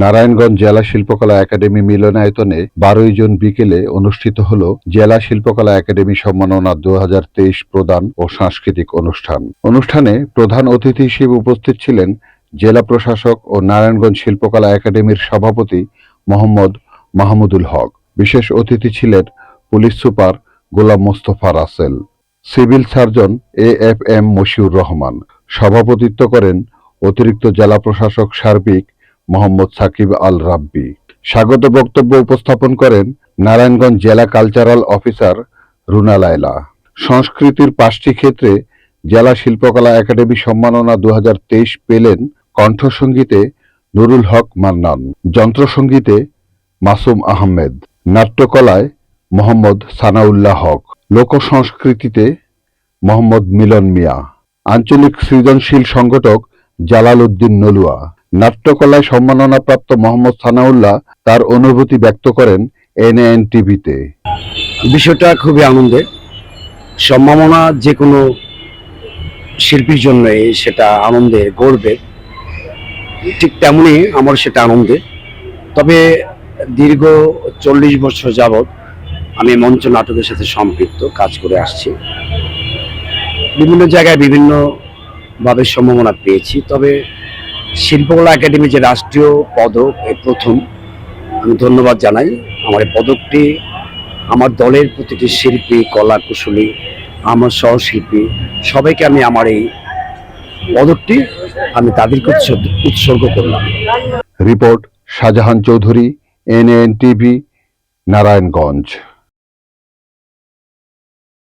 নারায়ণগঞ্জ জেলা শিল্পকলা একাডেমি মিলনায়তনে বারোই জুন বিকেলে অনুষ্ঠিত হল জেলা শিল্পকলা একাডেমি সম্মাননা দু হাজার তেইশ প্রদান ও সাংস্কৃতিক অনুষ্ঠান। অনুষ্ঠানে প্রধান অতিথি হিসেবে উপস্থিত ছিলেন জেলা প্রশাসক ও নারায়ণগঞ্জ শিল্পকলা একাডেমির সভাপতি মোহাম্মদ মাহমুদুল হক। বিশেষ অতিথি ছিলেন police super Golam Mostafa Rasel. Civil surgeon A F M Moshiur Rahman. সভাপতিত্ব করেন অতিরিক্ত জেলা প্রশাসক সার্বিক মোহাম্মদ সাকিব আল রাব্বি। স্বাগত বক্তব্য উপস্থাপন করেন নারায়ণগঞ্জ জেলা কালচারাল অফিসার রুনা লায়লা। সংস্কৃতির পাঁচটি ক্ষেত্রে জেলা শিল্পকলা একাডেমি সম্মাননা দু হাজার তেইশ পেলেন কণ্ঠসঙ্গীতে নুরুল হক মান্নান যন্ত্রসঙ্গীতে মাসুম আহমেদ, নাট্যকলায় মোহাম্মদ সানাউল্লাহ হক। লোক সংস্কৃতিতে মোহাম্মদ মিলন মিয়া, আঞ্চলিক সৃজনশীল সংগঠক জালাল উদ্দিন নলুয়া, নাট্যকলায় সম্মাননাপ্রাপ্ত মোহাম্মদ সানাউল্লাহ তার অনুভূতি ব্যক্ত করেন এনএন টিভিতে বিষয়টা খুবই আনন্দের। সম্ভাবনা যে কোনো শিল্পীর জন্যই সেটা আনন্দের, গর্বের। ঠিক তেমনই আমার সেটা আনন্দের। তবে দীর্ঘ চল্লিশ বছর যাবৎ আমি মঞ্চ নাটকের সাথে সম্পৃক্ত, কাজ করে আসছি। বিভিন্ন জায়গায় বিভিন্নভাবে সম্ভাবনা পেয়েছি, তবে শিল্পকলা একাডেমি যে রাষ্ট্রীয় পদক এই প্রথম। আমি ধন্যবাদ জানাই। আমার এই পদকটি আমার দলের প্রতিটি শিল্পী, কলা কুশলী, আমার সহশিল্পী, সবাইকে আমি আমার এই পদকটি আমি তাদেরকে উৎসর্গ করলাম। Report Shahjahan Chowdhury NN TV Narayanganj.